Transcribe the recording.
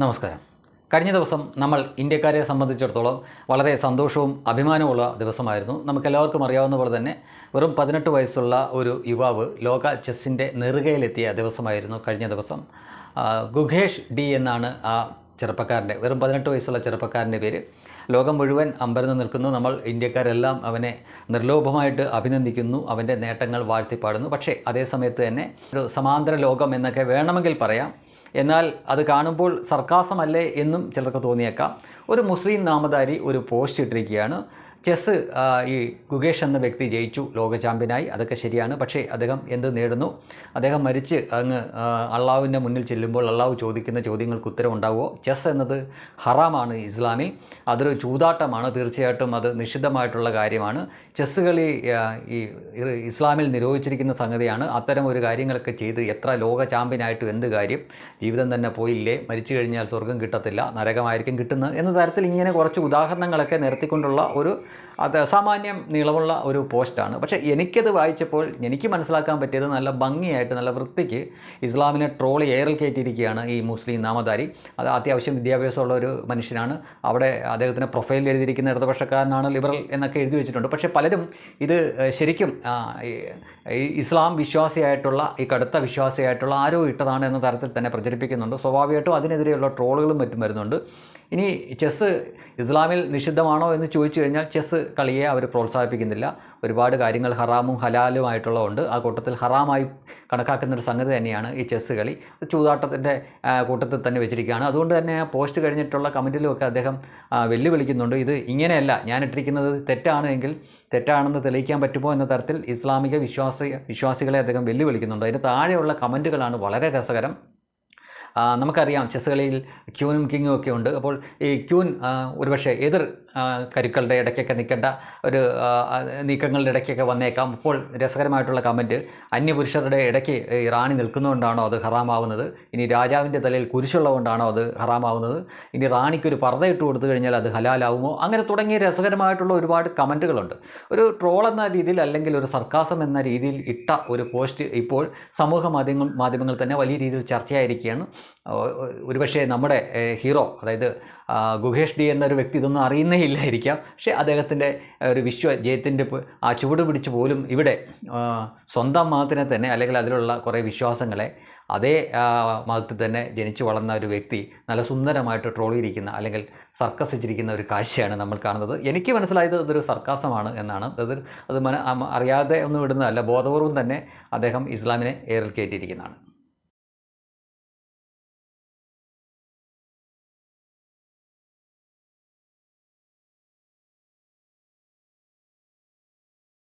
നമസ്കാരം. കഴിഞ്ഞ ദിവസം നമ്മൾ ഇന്ത്യക്കാരെ സംബന്ധിച്ചിടത്തോളം വളരെ സന്തോഷവും അഭിമാനവുമുള്ള ദിവസമായിരുന്നു. നമുക്കെല്ലാവർക്കും അറിയാവുന്ന പോലെ തന്നെ വെറും പതിനെട്ട് വയസ്സുള്ള ഒരു യുവാവ് ലോക ചെസ്സിന്റെ നെറുകയിലെത്തിയ ദിവസമായിരുന്നു കഴിഞ്ഞ ദിവസം. ഗുഹേഷ് ഡി എന്നാണ് ആ ചെറുപ്പക്കാരന്റെ വെറും പതിനെട്ട് വയസ്സുള്ള ചെറുപ്പക്കാരന്റെ പേര്. ലോകം മുഴുവൻ അമ്പരന്ന് നിൽക്കുന്നു. നമ്മൾ ഇന്ത്യക്കാരെല്ലാം അവനെ നിർലോഭമായിട്ട് അഭിനന്ദിക്കുന്നു. അവന്റെ നേട്ടങ്ങൾ വാഴ്ത്തിപ്പാടുന്നു. പക്ഷേ അതേ സമയത്ത് തന്നെ ഒരു സമാന്തര ലോകം എന്നൊക്കെ വേണമെങ്കിൽ പറയാം. എന്നാൽ അത് കാണുമ്പോൾ സർക്കാസമല്ലേ എന്നും ചിലർക്ക് തോന്നിയേക്കാം. ഒരു മുസ്ലിം നാമധാരി ഒരു പോസ്റ്റ് ഇട്ടിരിക്കുകയാണ്. ചെസ്സ് ഈ ഗുഗേഷ് എന്ന വ്യക്തി ജയിച്ചു ലോക ചാമ്പ്യനായി. അതൊക്കെ ശരിയാണ്. പക്ഷേ അദ്ദേഹം എന്ത് നേടുന്നു? അദ്ദേഹം മരിച്ച് അങ്ങ് അള്ളാവിന്റെ മുന്നിൽ ചെല്ലുമ്പോൾ അള്ളാഹു ചോദിക്കുന്ന ചോദ്യങ്ങൾക്ക് ഉത്തരം ഉണ്ടാവുമോ? ചെസ് എന്നത് ഹറാമാണ് ഇസ്ലാമിൽ. അതൊരു ചൂതാട്ടമാണ്. തീർച്ചയായിട്ടും അത് നിഷിദ്ധമായിട്ടുള്ള കാര്യമാണ്. ചെസ്സ് കളി ഈ ഇസ്ലാമിൽ നിരോധിച്ചിരിക്കുന്ന സംഗതിയാണ്. അത്തരം ഒരു കാര്യങ്ങളൊക്കെ ചെയ്ത് എത്ര ലോക ചാമ്പ്യനായിട്ടും എന്ത് കാര്യം? ജീവിതം തന്നെ പോയില്ലേ? മരിച്ചു കഴിഞ്ഞാൽ സ്വർഗം കിട്ടത്തില്ല. നരകമായിരിക്കും കിട്ടുന്നത്. എന്ന തരത്തിൽ ഇങ്ങനെ കുറച്ച് ഉദാഹരണങ്ങളൊക്കെ നിരത്തിക്കൊണ്ടുള്ള ഒരു അത് സാമാന്യം നീളമുള്ള ഒരു പോസ്റ്റാണ്. പക്ഷേ എനിക്കത് വായിച്ചപ്പോൾ എനിക്ക് മനസ്സിലാക്കാൻ പറ്റിയത് നല്ല ഭംഗിയായിട്ട് നല്ല വൃത്തിക്ക് ഇസ്ലാമിനെ ട്രോളി ഏറൽ കയറ്റിയിരിക്കുകയാണ് ഈ മുസ്ലിം നാമധാരി. അത് അത്യാവശ്യം വിദ്യാഭ്യാസമുള്ള ഒരു മനുഷ്യനാണ്. അവിടെ അദ്ദേഹത്തിന് പ്രൊഫൈലിൽ എഴുതിയിരിക്കുന്ന ഇടതുപക്ഷക്കാരനാണ് ലിബറൽ എന്നൊക്കെ എഴുതി വെച്ചിട്ടുണ്ട്. പക്ഷേ പലരും ഇത് ശരിക്കും ഇസ്ലാം വിശ്വാസിയായിട്ടുള്ള ഈ കടുത്ത വിശ്വാസിയായിട്ടുള്ള ആരോ ഇട്ടതാണ് എന്ന തരത്തിൽ തന്നെ പ്രചരിപ്പിക്കുന്നുണ്ട്. സ്വാഭാവികമായിട്ടും അതിനെതിരെയുള്ള ട്രോളുകളും മറ്റും വരുന്നുണ്ട്. ഇനി ചെസ്സ് ഇസ്ലാമിൽ നിഷിദ്ധമാണോ എന്ന് ചോദിച്ചു കഴിഞ്ഞാൽ ചെസ്സ് കളിയെ അവർ പ്രോത്സാഹിപ്പിക്കുന്നില്ല. ഒരുപാട് കാര്യങ്ങൾ ഹറാമും ഹലാലുമായിട്ടുള്ളതുകൊണ്ട് ആ കൂട്ടത്തിൽ ഹറാമായി കണക്കാക്കുന്ന ഒരു സംഗതി തന്നെയാണ് ഈ ചെസ്സ് കളി. ചൂതാട്ടത്തിന്റെ കൂട്ടത്തിൽ തന്നെ വെച്ചിരിക്കുകയാണ്. അതുകൊണ്ട് തന്നെ ആ പോസ്റ്റ് കഴിഞ്ഞിട്ടുള്ള കമന്റിലുമൊക്കെ അദ്ദേഹം വെല്ലുവിളിക്കുന്നുണ്ട്. ഇത് ഇങ്ങനെയല്ല. ഞാൻ ഇട്ടിരിക്കുന്നത് തെറ്റാണ് എങ്കിൽ തെറ്റാണെന്ന് തെളിയിക്കാൻ പറ്റുമോ എന്ന തരത്തിൽ ഇസ്ലാമിക വിശ്വാസി വിശ്വാസികളെ അദ്ദേഹം വെല്ലുവിളിക്കുന്നുണ്ട്. അതിന് താഴെയുള്ള കമന്റുകളാണ് വളരെ രസകരം. നമുക്കറിയാം ചെസ് കളിയിൽ ക്യൂനും കിങ്ങും ഒക്കെ ഉണ്ട്. അപ്പോൾ ഈ ക്യൂൻ ഒരുപക്ഷെ എതിർ കരുക്കളുടെ ഇടയ്ക്കൊക്കെ നിൽക്കേണ്ട ഒരു നീക്കങ്ങളുടെ ഇടയ്ക്കൊക്കെ വന്നേക്കാം. അപ്പോൾ രസകരമായിട്ടുള്ള കമന്റ് അന്യപുരുഷരുടെ ഇടയ്ക്ക് ഈ റാണി നിൽക്കുന്നതുകൊണ്ടാണോ അത് ഹറാമാവുന്നത്? ഇനി രാജാവിന്റെ തലയിൽ കുരിശുള്ളതുകൊണ്ടാണോ അത് ഹറാമാവുന്നത്? ഇനി റാണിക്ക് ഒരു പർദ്ദ ഇട്ട് കൊടുത്തു കഴിഞ്ഞാൽ അത് ഹലാലാവുമോ? അങ്ങനെ തുടങ്ങിയ രസകരമായിട്ടുള്ള ഒരുപാട് കമന്റുകളുണ്ട്. ഒരു ട്രോൾ എന്ന രീതിയിൽ അല്ലെങ്കിൽ ഒരു സർക്കാസം എന്ന രീതിയിൽ ഇട്ട ഒരു പോസ്റ്റ് ഇപ്പോൾ സമൂഹ മാധ്യമങ്ങൾ മാധ്യമങ്ങൾ തന്നെ വലിയ രീതിയിൽ ചർച്ചയായിരിക്കുകയാണ്. ഒരുപക്ഷേ നമ്മുടെ ഹീറോ അതായത് ഗുഹേഷ് ഡി എന്നൊരു വ്യക്തി ഇതൊന്നും അറിയുന്നേ ഇല്ലായിരിക്കാം. പക്ഷേ അദ്ദേഹത്തിന്റെ ഒരു വിശ്വ ജയത്തിന്റെ ആ ചുവട് പിടിച്ച് പോലും ഇവിടെ സ്വന്തം മതത്തിനെ തന്നെ അല്ലെങ്കിൽ അതിലുള്ള കുറേ വിശ്വാസങ്ങളെ അതേ മതത്തിൽ തന്നെ ജനിച്ചു വളർന്ന ഒരു വ്യക്തി നല്ല സുന്ദരമായിട്ട് ട്രോളിയിരിക്കുന്ന അല്ലെങ്കിൽ സർക്കസിച്ചിരിക്കുന്ന ഒരു കാഴ്ചയാണ് നമ്മൾ കാണുന്നത്. എനിക്ക് മനസ്സിലായത് അതൊരു സർക്കാസമാണ് എന്നാണ്. അത് അത് അറിയാതെ ഒന്നും ഇടുന്നതല്ല. ബോധപൂർവം തന്നെ അദ്ദേഹം ഇസ്ലാമിനെ ഏറിൽ കയറ്റിയിരിക്കുന്നതാണ്.